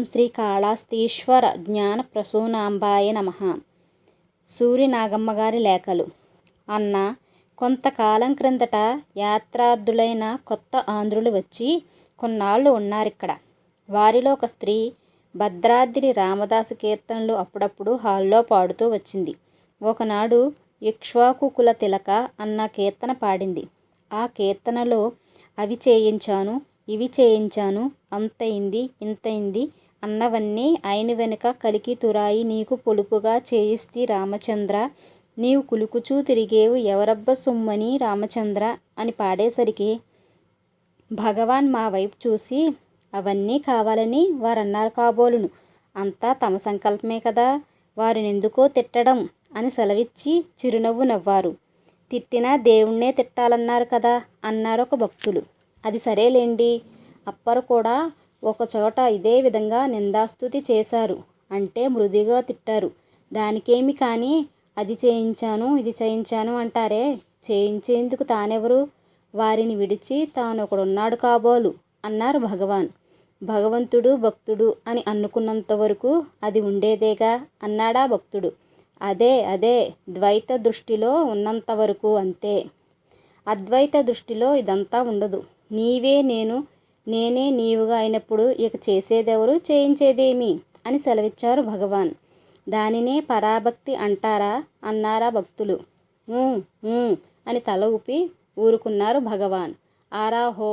ఓం శ్రీ కాళాస్తీశ్వర జ్ఞాన ప్రసూనాంబాయ నమ సూర్య నాగమ్మ గారి లేఖలు. అన్న కొంతకాలం క్రిందట యాత్రార్థులైన కొత్త ఆంధ్రులు వచ్చి కొన్నాళ్ళు ఉన్నారిక్కడ వారిలో ఒక స్త్రీ భద్రాద్రి రామదాసు కీర్తనలు అప్పుడప్పుడు హాల్లో పాడుతూ వచ్చింది. ఒకనాడు ఇక్ష్వాకుకుల తిలక అన్న కీర్తన పాడింది. ఆ కీర్తనలో అవి చేయించాను ఇవి చేయించాను అంతయింది ఇంతయింది అన్నవన్నీ ఆయన వెనుక కలికి తురాయి నీకు పొలుపుగా చేయిస్తి రామచంద్ర. నీవు కులుకుచూ తిరిగేవు ఎవరబ్బ సుమ్మని రామచంద్ర అని పాడేసరికి భగవాన్ మా వైపు చూసి అవన్నీ కావాలని వారన్నారు కాబోలును. అంతా తమ సంకల్పమే కదా వారినెందుకో తిట్టడం అని సెలవిచ్చి చిరునవ్వు నవ్వారు. తిట్టినా దేవుణ్ణే తిట్టాలన్నారు కదా అన్నారు ఒక భక్తులు. అది సరేలేండి అప్పరు కూడా ఒకచోట ఇదే విధంగా నిందాస్తుతి చేశారు. అంటే మృదుగా తిట్టారు. దానికేమి కానీ అది చేయించాను ఇది చేయించాను అంటారే? చేయించేందుకు తానెవరు? వారిని విడిచి తాను ఒకడున్నాడు కాబోలు అన్నారు భగవాన్. భగవంతుడు భక్తుడు అని అనుకున్నంత వరకు అది ఉండేదేగా? అన్నాడా భక్తుడు. అదే అదే ద్వైత దృష్టిలో ఉన్నంత వరకు అంతే. అద్వైత దృష్టిలో ఇదంతా ఉండదు. నీవే నేను నేనే నీవుగా అయినప్పుడు ఇక చేసేదెవరు చేయించేదేమి? అని సెలవిచ్చారు భగవాన్. దానినే పరాభక్తి అంటారా? అన్నారా భక్తులు. అని తల ఊపి ఊరుకున్నారు భగవాన్. ఆరాహో